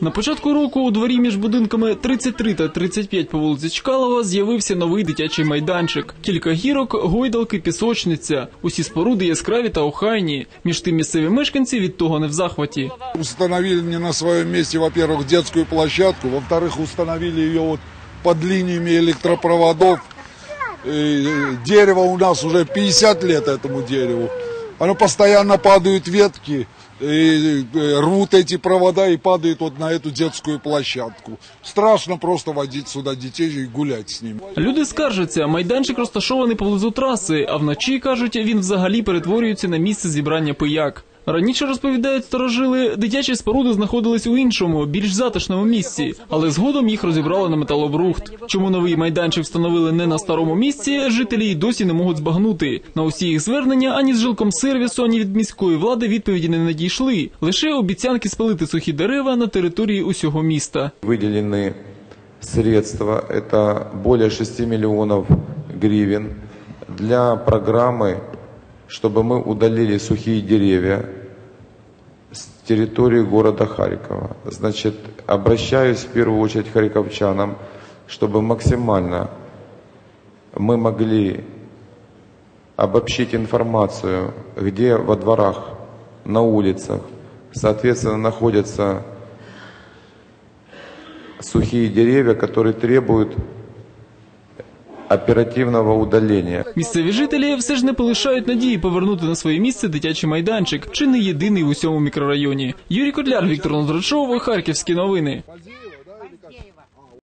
На початку року у дворі між будинками 33 та 35 по вулиці Чкалова з'явився новий дитячий майданчик. Кілька гірок, гойдалки, пісочниця. Усі споруди яскраві та охайні. Між тим місцеві мешканці від того не в захваті. Установили мне на своем месте, во-первых, детскую площадку, во-вторых, установили ее вот под линиями электропроводов. И дерево у нас уже 50 лет этому дереву. Оно постоянно падают ветки, и э, рвут эти провода и падают вот на эту детскую площадку. Страшно просто водить сюда детей и гулять с ними. Люди скаржаться, майданчик розташований поблизу траси, а вночі кажуть, він взагалі перетворюється на місце зібрання пияк. Раніше розповідають старожили, дитячі споруди знаходились у іншому, більш затишному місці, але згодом їх розібрали на металобрухт. Чому новий майданчик встановили не на старому місці, жителі й досі не можуть збагнути. На усі їх звернення ані з жилком сервісу, ані від міської влади відповіді не надійшли. Лише обіцянки спалити сухі дерева на території усього міста. Выделены средства, это более 6 миллионов гривен для программы, чтобы мы удалили сухие деревья с Территории города Харькова. Значит, обращаюсь в первую очередь к харьковчанам, чтобы максимально мы могли обобщить информацию, где во дворах, на улицах, соответственно, находятся сухие деревья, которые требуют оперативного удаления. Місцеві жителі все ж не полишають надії повернути на своє місце дитячий майданчик, чи не єдиний в усьому мікрорайоні. Юрій Котляр, Віктор Ноздрачов, Харківські новини.